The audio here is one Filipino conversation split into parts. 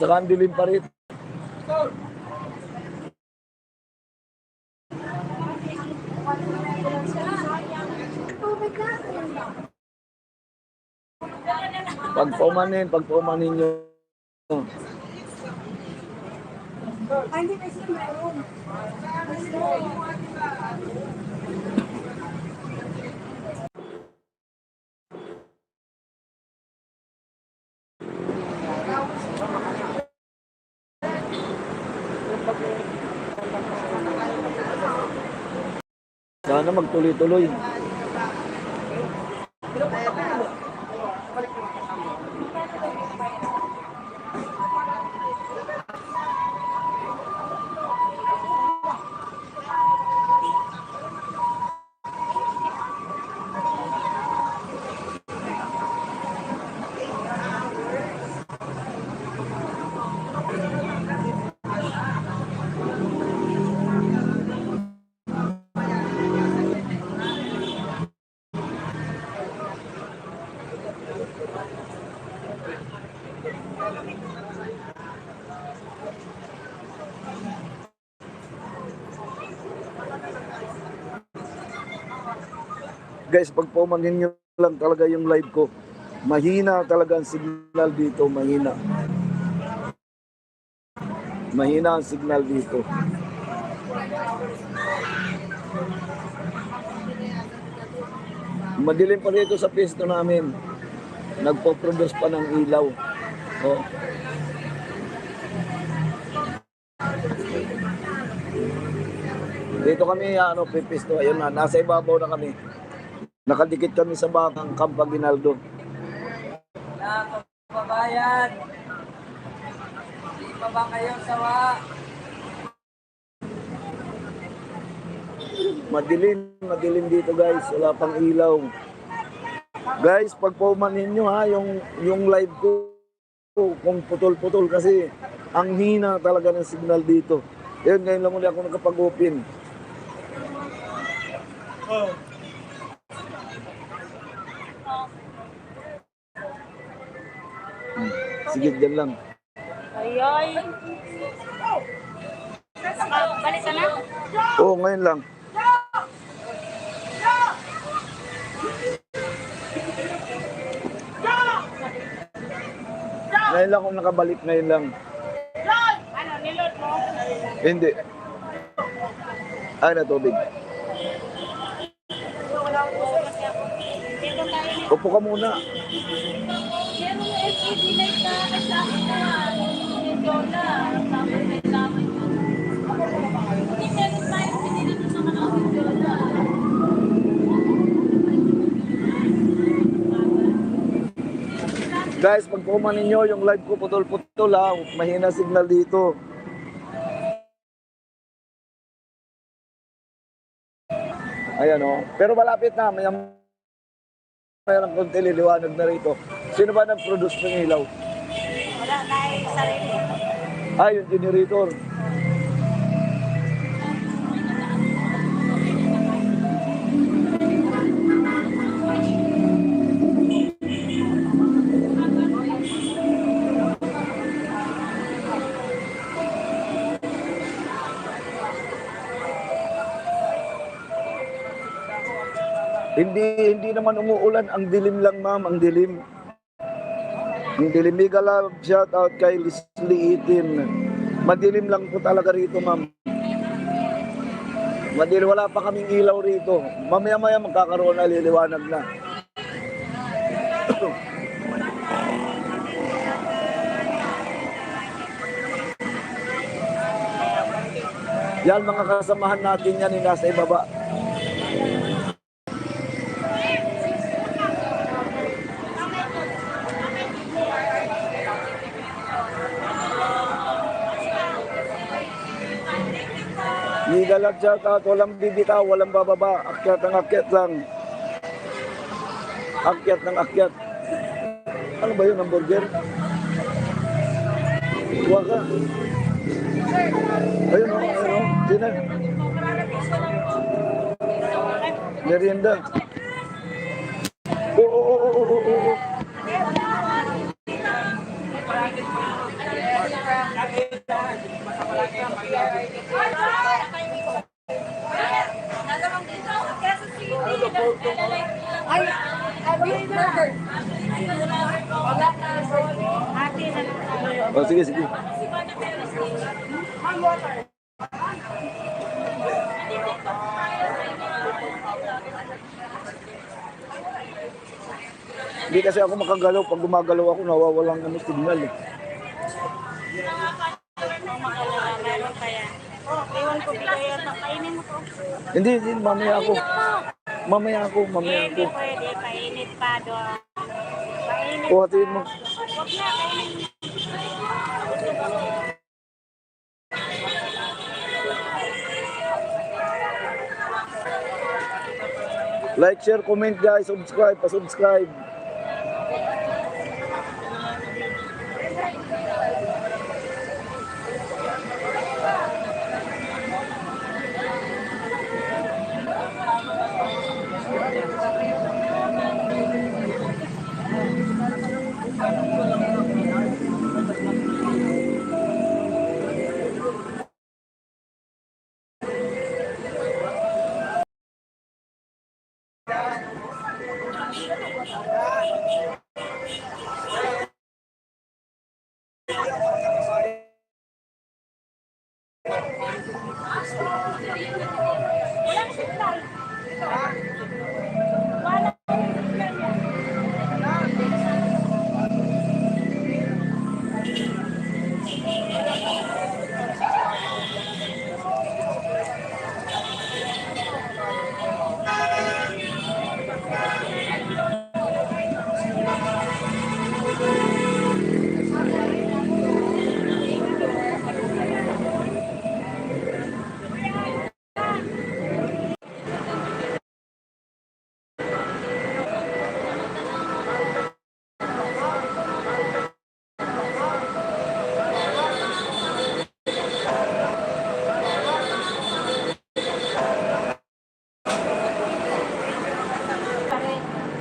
Saka ang dilim pa rin. Pag paumanin, pag paumanin nyo. Ay, hindi kasi Sana magtuloy-tuloy. Guys, pag paumanin nyo lang talaga yung live ko. Mahina talaga ang signal dito, mahina. Mahina ang signal dito. Madilim pa rito sa pwesto namin. Nagpo-produce pa ng ilaw. Oh. Dito kami, ano, pipisto. Ayun na, nasa ibabaw na kami. Nakadikit kami sa bakang Campaginaldo. Na kababayan, di pa ba kayo sawa? Madilim, madilim dito guys. Wala pang ilaw. Guys, pag paumanin nyo ha, yung, yung live ko, kung putol-putol kasi ang hina talaga ng signal dito. Yun, ngayon lang muli ako nakapag-open. Hmm, Sige, dyan lang. Ayoy. Balik ka na? Oo, ngayon lang. Ngayon lang ako nakabalik, ngayon lang. Ano, nilot mo? Hindi. Ay, na tubig. Upo ka muna. Pero yung LED light na kasama ko yan. Yung Guys, pag pumanin nyo, yung live ko putol-putol ha. Mahina signal dito. Ayan o. Pero malapit na. May mayroong konti liliwanag na rito. Sino ba nag-produce ng ilaw? Wala yung sarili. Ah, yung generator. Hindi hindi naman umuulan, ang dilim lang ma'am, ang dilim. Ang dilim, mega love, shout out kay Leslie Itin. Madilim lang po talaga rito ma'am. Madilim, wala pa kaming ilaw rito. Mamaya maya magkakaroon na liliwanag na. Yan mga kasamahan natin yan yung nasa ibaba. Nilalag shout out, walang bibitaw, walang bababa, akyat ng akyat lang. Akyat ng akyat. Ano ba yun, hamburger? Kuha ka. Ayun o, ayun o. Sino? Merienda. Oo, oo. Ay, beef burger. Ate na lang. Oh, sige, sige. Hindi kasi ako makagalaw. Pag gumagalaw ako, nawawalang ano, signal eh. Hindi, hindi, mamaya ako. Mamaya ako, mamaya ako. Hindi pwede, painit pa doon. Painit. O, hatiin mo. Huwag na, kainin mo. Like, share, comment guys, subscribe, pa-subscribe.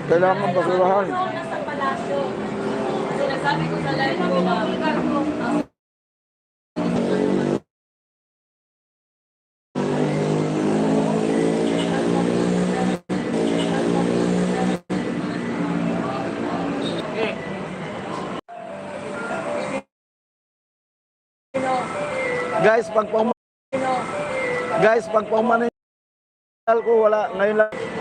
Kailangan basurahan. Sinasabi ko sa live ko na Guys, pag pang Guys, pag pang ko wala ngayon lang.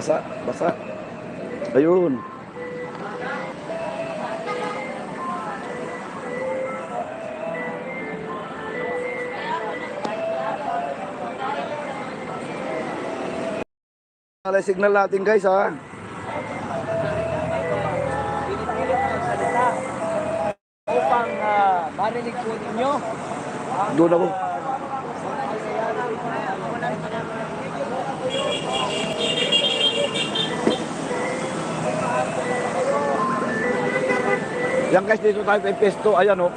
Basa, basa. Ayun. Alay signal natin guys ha. Upang ah, marinig po ninyo Doon ako. Yan guys, dito tayo kay Pesto. Ayan oh.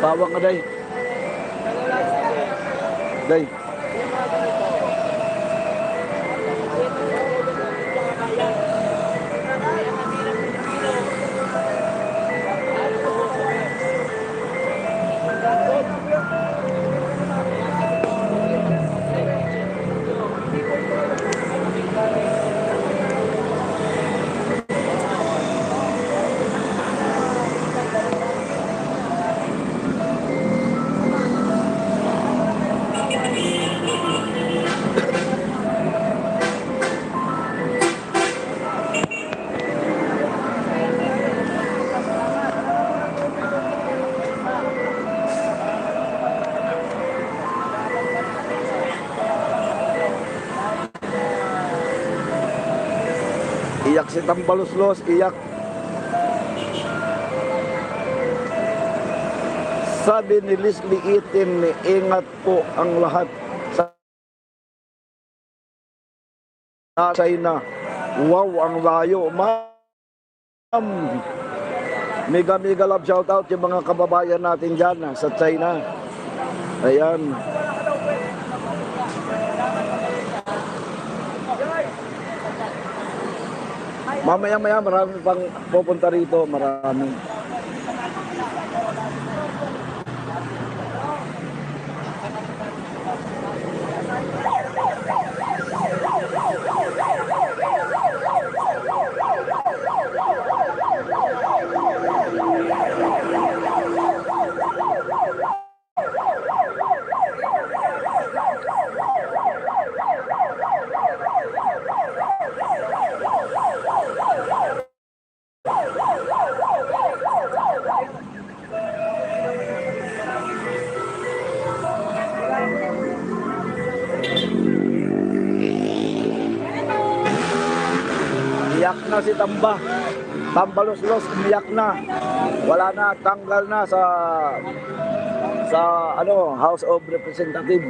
Bawang ka day. Day. Tambaluslos, iyak. Sabi ni Leslie Itin, ingat po ang lahat sa China. Wow, ang layo. Ma'am, mega mega love shout out yung mga kababayan natin dyan ah, sa China. Ayan. Mamaya maya marami pang pupunta rito, marami. Si Tamba. Tambalos-los, umiyak na. Wala na, tanggal na sa sa ano, House of Representative.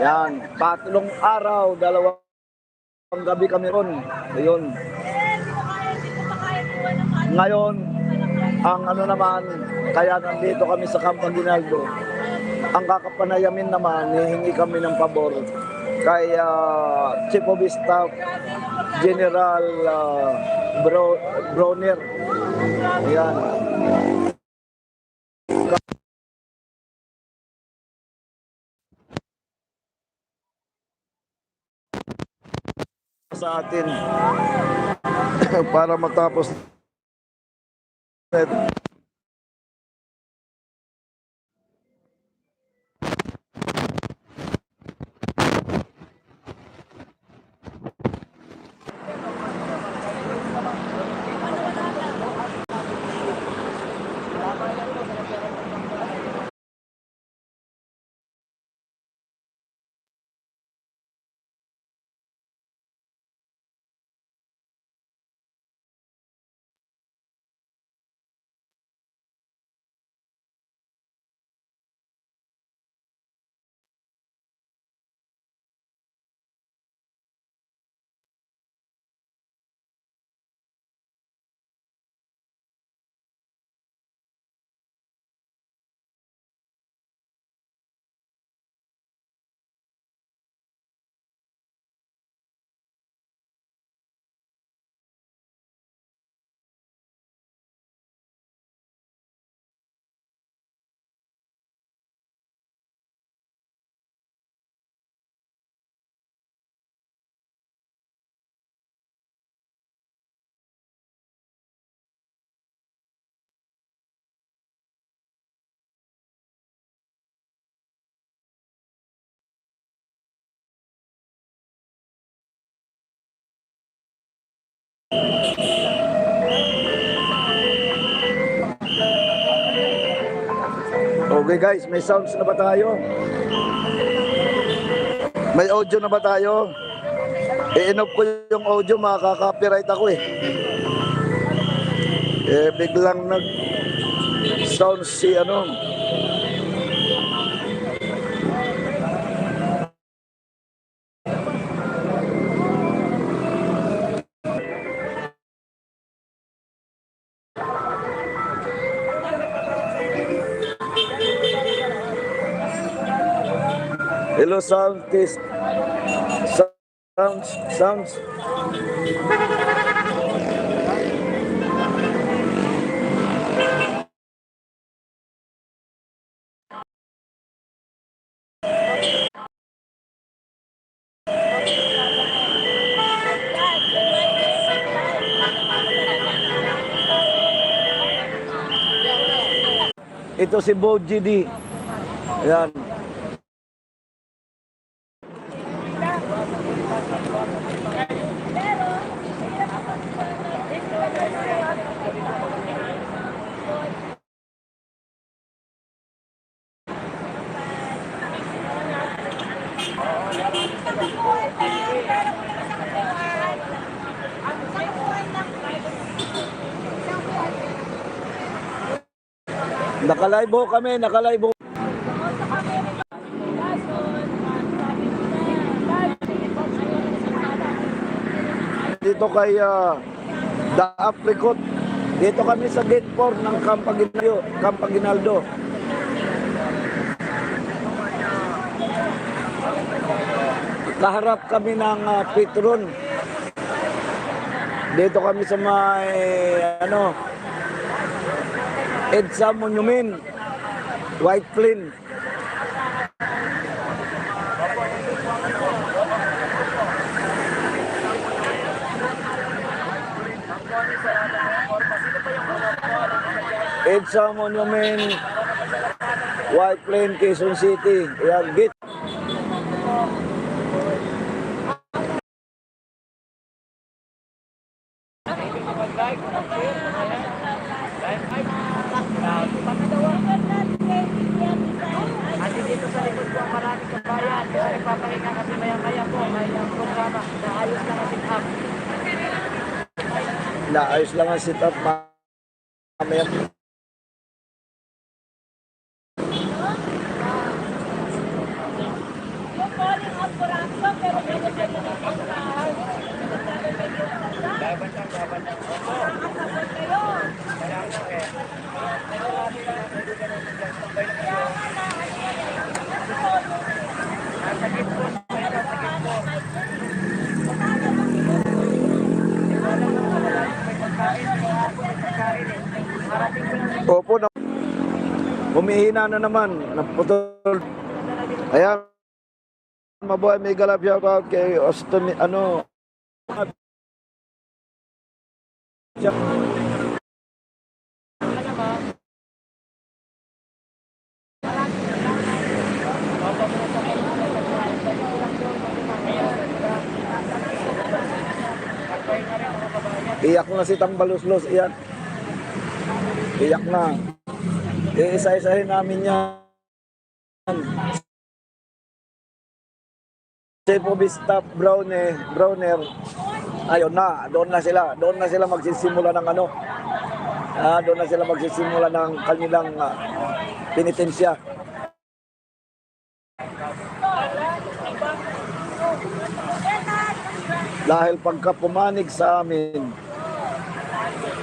Yan, tatlong araw, dalawang gabi kami ron. Ayun. Ngayon, ang ano naman, kaya nandito kami sa Campo Aguinaldo. Ang kakapanayamin naman, hihingi kami ng pabor kay ah, Chief of Staff General ah, Bro, Broner. Ayan. sa atin para matapos Okay guys, may sounds na ba tayo? May audio na ba tayo? I-inop ko yung audio, makaka-copyright ako eh. Eh, biglang nag sound si ano. Hello, test. Sounds, sounds. Ito si Bo GD. Ayan. Nakalive ho kami, nakalive ho. Dito kay ah, The Apricot. Dito kami sa gate 4 ng Campaginaldo. Campaginaldo. Kaharap kami ng ah, Petron. Dito kami sa may ano EDSA Monument White Plain. EDSA Monument White Plain, Quezon City. Ayan, gate. At dito sa likod po ang maraming kabayan. Kasi nagpapahinga kasi maya-maya po. May ang programa na ayos na natin up. Naayos lang ang sit up. Mamaya. Yung calling out for ransom, pero hindi ko pwede na Opo na. Humihina na naman. Naputol. Ayan. Mabuhay may galap shout out kay Austin, ano. Iyak na si Tambaluslos, iyak. Iyak na. Iisa-isahin namin yan. Sepo Staff Browner, Browner, ayun na, doon na sila, doon na sila magsisimula ng ano, ah, doon na sila magsisimula ng kanilang ah, penitensya. Dahil pagka pumanig sa amin,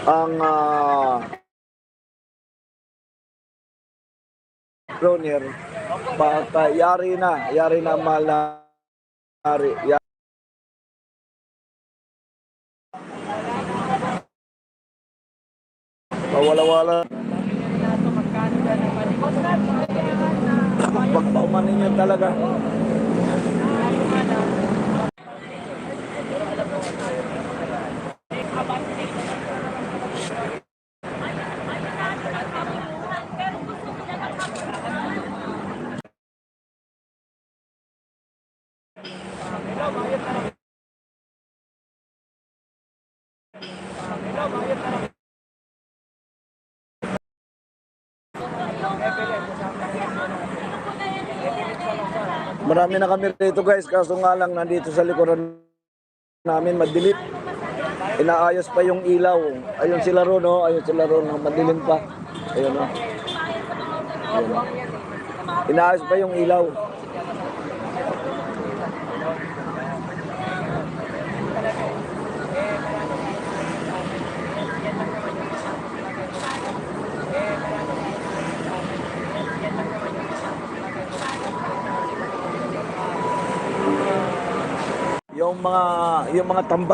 ang ah, Browner, baka yari na, yari na na yari. ya- Pawala-wala. Pag paumanin niya talaga. Marami na kami rito guys, kaso nga lang nandito sa likuran namin madilim. Inaayos pa yung ilaw. Ayun sila ron, no? Ayun sila ron, no? madilim pa. Ayun, no? Ayun, no? Inaayos pa yung ilaw. Yung mga yung mga tambak